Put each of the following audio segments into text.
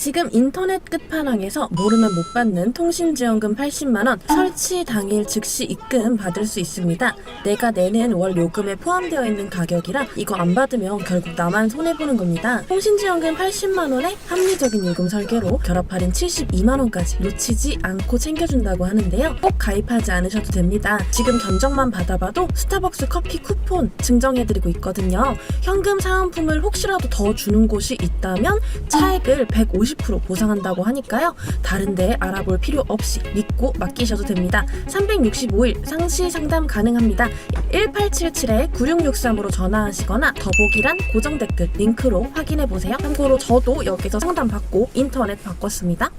지금 인터넷 끝판왕에서 모르면 못 받는 통신지원금 80만원 설치 당일 즉시 입금 받을 수 있습니다. 내가 내는 월 요금에 포함되어 있는 가격이라 이거 안 받으면 결국 나만 손해보는 겁니다. 통신지원금 80만원에 합리적인 요금 설계로 결합 할인 72만원까지 놓치지 않고 챙겨준다고 하는데요. 꼭 가입하지 않으셔도 됩니다. 지금 견적만 받아봐도 스타벅스 커피 쿠폰 증정해드리고 있거든요. 현금 사은품을 혹시라도 더 주는 곳이 있다면 차액을 150% 보상한다고 하니까요. 다른 데 알아볼 필요 없이 믿고 맡기셔도 됩니다. 365일 상시 상담 가능합니다. 1877-9663으로 전화하시거나 더보기란 고정 댓글 링크로 확인해보세요. 참고로 저도 여기서 상담 받고 인터넷 바꿨습니다.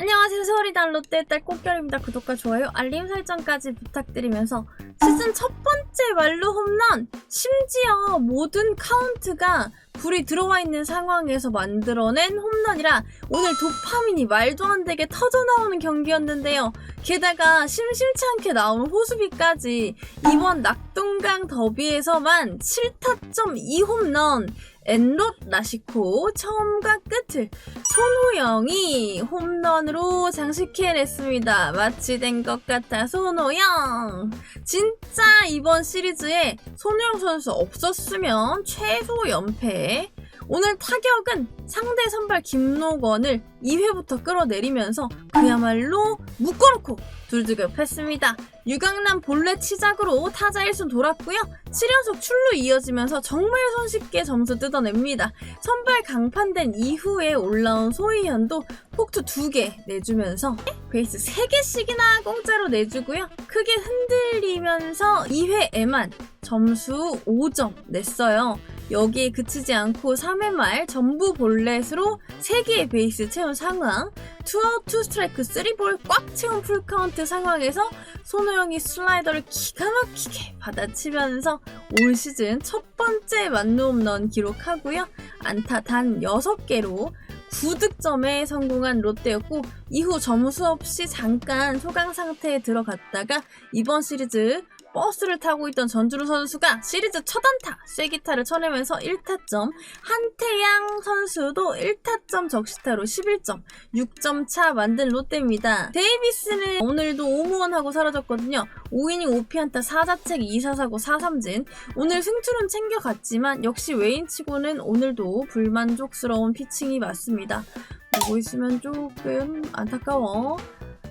안녕하세요. 서울이단 롯데딸 꽃결입니다. 구독과 좋아요, 알림 설정까지 부탁드리면서 시즌 첫 번째 말로 홈런! 심지어 모든 카운트가 불이 들어와 있는 상황에서 만들어낸 홈런이라 오늘 도파민이 말도 안 되게 터져나오는 경기였는데요. 게다가 심심치 않게 나온 호수비까지 이번 낙동강 더비에서만 7타점 2홈런 엔롯 라시코 처음과 끝을 손호영이 홈런으로 장식해냈습니다. 마치 된 것 같아 손호영. 진짜 이번 시리즈에 손호영 선수 없었으면 최소 연패. 오늘 타격은 상대 선발 김노건을 2회부터 끌어내리면서 그야말로 묶어놓고 둘드급했습니다. 유강남 본래 치작으로 타자 1순 돌았고요. 7연속 출루 이어지면서 정말 손쉽게 점수 뜯어냅니다. 선발 강판된 이후에 올라온 소희현도 폭투 2개 내주면서 베이스 3개씩이나 공짜로 내주고요. 크게 흔들리면서 2회에만 점수 5점 냈어요. 여기에 그치지 않고 3회 말 전부 볼넷으로 3개의 베이스 채운 상황 투아웃 투 스트라이크 3볼 꽉 채운 풀카운트 상황에서 손호영이 슬라이더를 기가 막히게 받아치면서 올 시즌 첫 번째 만루 홈런 기록하고요. 안타 단 6개로 9득점에 성공한 롯데였고 이후 점수 없이 잠깐 소강 상태에 들어갔다가 이번 시리즈 버스를 타고 있던 전주루 선수가 시리즈 첫 안타 쐐기타를 쳐내면서 1타점 한태양 선수도 1타점 적시타로 11점 6점 차 만든 롯데입니다. 데이비스는 오늘도 오무원하고 사라졌거든요. 5이닝 5피안타 4자책 2사사고 4삼진. 오늘 승투는 챙겨갔지만 역시 웨인치고는 오늘도 불만족스러운 피칭이 맞습니다. 보고 있으면 조금 안타까워.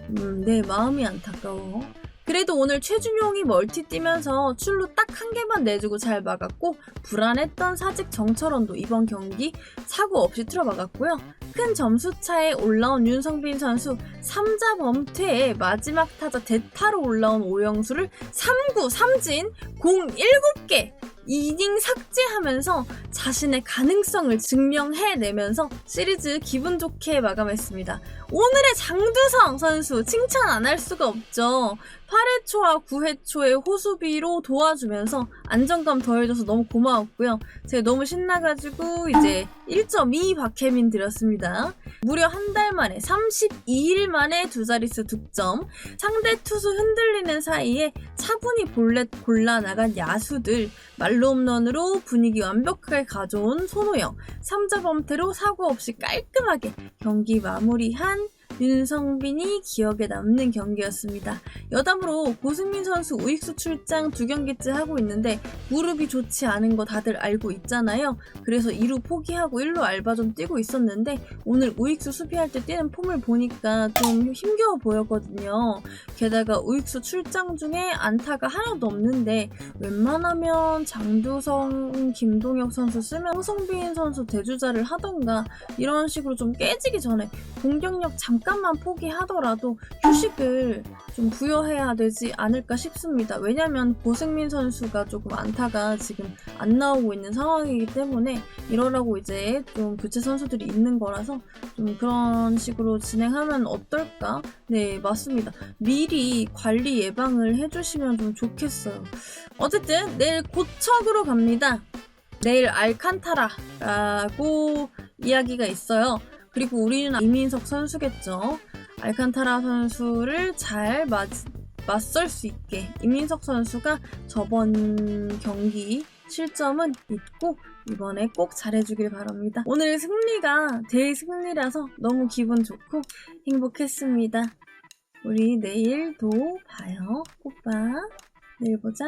음, 내 마음이 안타까워 그래도 오늘 최준용이 멀티 뛰면서 출루 딱 한 개만 내주고 잘 막았고 불안했던 사직 정철원도 이번 경기 사고 없이 틀어막았고요. 큰 점수 차에 올라온 윤성빈 선수 3자 범퇴에 마지막 타자 대타로 올라온 오영수를 3구 3진 공 7개 이닝 삭제하면서 자신의 가능성을 증명해내면서 시리즈 기분 좋게 마감했습니다. 오늘의 장두성 선수 칭찬 안 할 수가 없죠. 8회 초와 9회 초의 호수비로 도와주면서 안정감 더해줘서 너무 고마웠고요. 제가 너무 신나가지고 이제 1.2 박혜민 드렸습니다. 무려 한 달 만에 32일 만에 두 자릿수 득점. 상대 투수 흔들리는 사이에 차분히 볼넷 골라 나간 야수들 말로 홈런으로 분위기 완벽하게 가져온 손호영. 3자 범퇴로 사고 없이 깔끔하게 경기 마무리한 윤성빈이 기억에 남는 경기였습니다. 여담으로 고승민 선수 우익수 출장 두 경기째 하고 있는데 무릎이 좋지 않은 거 다들 알고 있잖아요. 그래서 2루 포기하고 1루 알바 좀 뛰고 있었는데 오늘 우익수 수비할 때 뛰는 폼을 보니까 좀 힘겨워 보였거든요. 게다가 우익수 출장 중에 안타가 하나도 없는데 웬만하면 장두성, 김동혁 선수 쓰면 호성빈 선수 대주자를 하던가 이런 식으로 좀 깨지기 전에 공격력 잠깐 만 포기하더라도 휴식을 좀 부여해야 되지 않을까 싶습니다. 왜냐면 고승민 선수가 조금 안타가 지금 안 나오고 있는 상황이기 때문에 이러라고 이제 좀 교체 선수들이 있는 거라서 좀 그런 식으로 진행하면 어떨까? 네, 맞습니다. 미리 관리 예방을 해주시면 좀 좋겠어요. 어쨌든 내일 고척으로 갑니다. 내일 알칸타라라고 이야기가 있어요. 그리고 우리는 이민석 선수겠죠. 알칸타라 선수를 잘 맞, 맞설 수 있게 이민석 선수가 저번 경기 실점은 잊고 이번에 꼭 잘해주길 바랍니다. 오늘 승리가 제 승리라서 너무 기분 좋고 행복했습니다. 우리 내일 도 봐요. 오빠. 내일 보자.